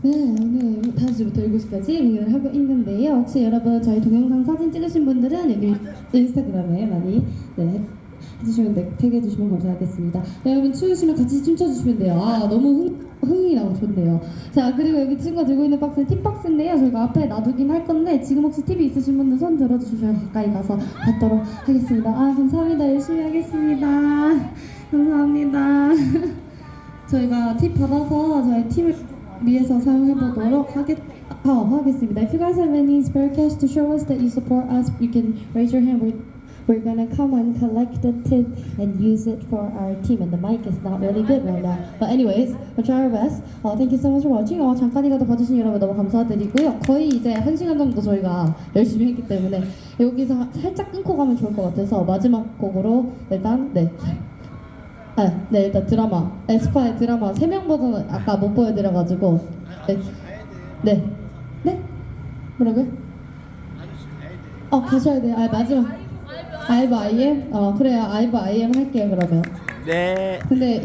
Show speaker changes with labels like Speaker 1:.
Speaker 1: 네, 오늘 다시부터 7시까지 공연을 하고 있는데요. 혹시 여러분 저희 동영상 사진 찍으신 분들은 여기 인스타그램에 많이 네, 해주시면 돼, 태그해주시면 감사하겠습니다. 네, 여러분 추우시면 같이 춤춰주시면 돼요. 아, 너무 흥, 흥이 나고 좋네요. 자, 그리고 여기 친구가 들고 있는 박스는 팁박스인데요. 저희가 앞에 놔두긴 할 건데 지금 혹시 팁이 있으신 분들 손 들어주시면 가까이 가서 받도록 하겠습니다. 아, 감사합니다. 열심히 하겠습니다. 저희가 팁 받아서 저희 팁을 위해서 사용해 보도록 하겠, 아, 하겠습니다. If you guys have any spare cash to show us that you support us, you can raise your hand. We're, we're gonna come and collect the tip and use it for our team. And the mic is not really good right now. But anyways, we'll try our best. Uh, thank you so much for watching. 어, 잠깐이라도 봐주신 여러분 너무 감사드리고요. 거의 이제 한 시간 정도 저희가 열심히 했기 때문에 여기서 살짝 끊고 가면 좋을 것 같아서 마지막 곡으로 일단 네. 아, 네 일단 드라마 에스파의 드라마 세명 버전을 아까 못 보여드려가지고 네, 네, 네? 뭐라고요? 어 가셔야 돼요. 아 마지막 아이브 아이엠 어 그래요 아이브 아이엠 할게요 그러면.
Speaker 2: 네.
Speaker 1: 근데